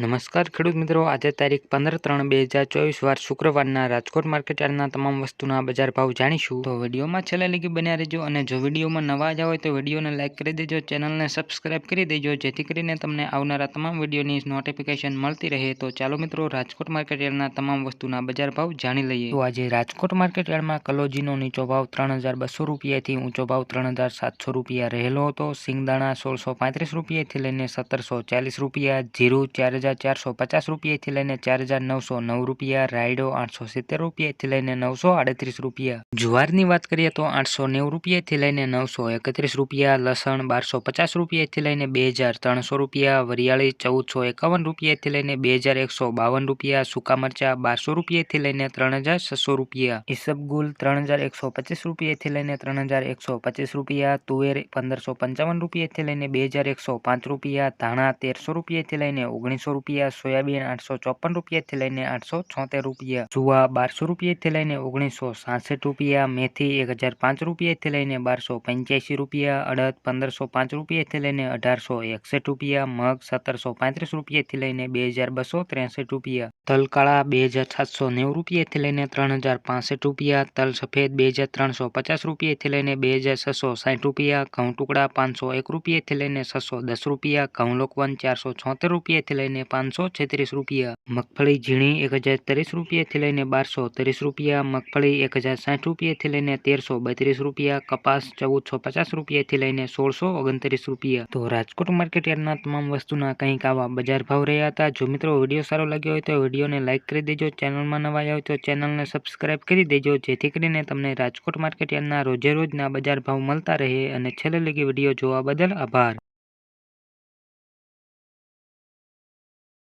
નમસ્કાર ખેડૂત મિત્રો, આજે તારીખ પંદર ત્રણ બે હજાર ચોવીસ વાર શુક્રવારના રાજકોટ માર્કેટ યાર્ડના તમામ વસ્તુના બજાર ભાવ જાણીશું. તો વિડીયોમાં છેલ્લા લગી બન્યા રહેજો અને જો વિડીયોમાં નવા આવ્યા હોય તો વિડીયોને લાઇક કરી દેજો, ચેનલને સબસ્ક્રાઇબ કરી દેજો, જેથી કરીને તમને આવનારા તમામ વિડીયોની નોટિફિકેશન મળતી રહે. તો ચાલો મિત્રો, રાજકોટ માર્કેટ તમામ વસ્તુના બજાર ભાવ જાણી લઈએ. તો આજે રાજકોટ માર્કેટ યાર્ડમાં કલોજીનો નીચો ભાવ ત્રણ હજાર બસો રૂપિયાથી ઊંચો ભાવ ત્રણ હજાર સાતસો રૂપિયા રહેલો હતો. સિંગદાણા સોળસો પાંત્રીસ રૂપિયાથી લઈને સત્તરસો ચાલીસ રૂપિયા, જીરું ચાર હજાર ચારસો પચાસ રૂપિયાથી લઈને ચાર હજાર નવસો નવ રૂપિયા, રાયડો આઠસો સિત્તેર રૂપિયાથી લઈને નવસો આડત્રીસ રૂપિયા. જુવારની વાત કરીએ તો આઠસો નેવું રૂપિયાથી લઈને નવસો એકત્રીસ રૂપિયા, લસણ બારસો પચાસ રૂપિયાથી લઈને બે હજાર ત્રણસો રૂપિયા, વરિયાળી ચૌદસો એકાવન રૂપિયાથી લઈને બે હજાર એકસો બાવન રૂપિયા, સૂકા મરચા બારસો રૂપિયાથી લઈને ત્રણ હજાર છસો રૂપિયા. ઈસબગુલ ત્રણ હજાર એકસો પચીસ રૂપિયાથી લઈને ત્રણ હજાર એકસો પચીસ રૂપિયા, તુવેર પંદરસો પંચાવન રૂપિયાથી લઈને બે હજાર એકસો પાંચ રૂપિયા, ધાણા તેરસો રૂપિયાથી લઈને ઓગણીસો રૂપિયા, સોયાબીન આઠસો ચોપન રૂપિયાથી લઈને આઠસો છોતેર રૂપિયા, જુવા બારસો રૂપિયાથી લઈને ઓગણીસો સાસઠ રૂપિયા, મેથી એક હજાર પાંચ રૂપિયાથી લઈને બારસો પંચ્યાસી રૂપિયા, અડદ પંદરસો પાંચ રૂપિયાથી લઈને અઢારસો એકસઠ રૂપિયા, મગ સત્તરસો પાંત્રીસ રૂપિયાથી લઈને બે હજાર બસો ત્રેસઠ રૂપિયા તલ કાળા બે હજાર સાતસો નેવું રૂપિયાથી લઈને ત્રણ હજાર પાસઠ રૂપિયા, તલ સફેદ બે હજાર ત્રણસો પચાસ રૂપિયાથી લઈને બે હજાર છસો સાઠ રૂપિયા, ઘઉં ટુકડા પાંચસો એક રૂપિયાથી લઈને છસો દસ રૂપિયા, ઘઉં લોકવન ચારસો છોતેર રૂપિયાથી લઈને પાંચસો છત્રીસ રૂપિયા, મગફળી ઝીણી એક હજાર ત્રીસ રૂપિયાથી લઈને બારસો ત્રીસ રૂપિયા, મગફળી એક હજાર સાઠ રૂપિયાથી લઈને તેરસો બત્રીસ રૂપિયા, કપાસ ચૌદસો પચાસ રૂપિયાથી લઈને સોળસો ઓગણત્રીસ રૂપિયા. તો રાજકોટ માર્કેટ યાર્ડના તમામ વસ્તુના કંઈક આવા બજાર ભાવ રહ્યા હતા. જો મિત્રો વીડિયો સારો લાગ્યો હોય તો વિડીયોને લાઇક કરી દેજો, ચેનલમાં નવા આવ્યા હોય તો ચેનલને સબસ્ક્રાઇબ કરી દેજો, જેથી કરીને તમને રાજકોટ માર્કેટ યાર્ડના રોજે રોજના બજાર ભાવ મળતા રહે. અને છેલ્લે લગી વીડિયો જોવા બદલ આભાર.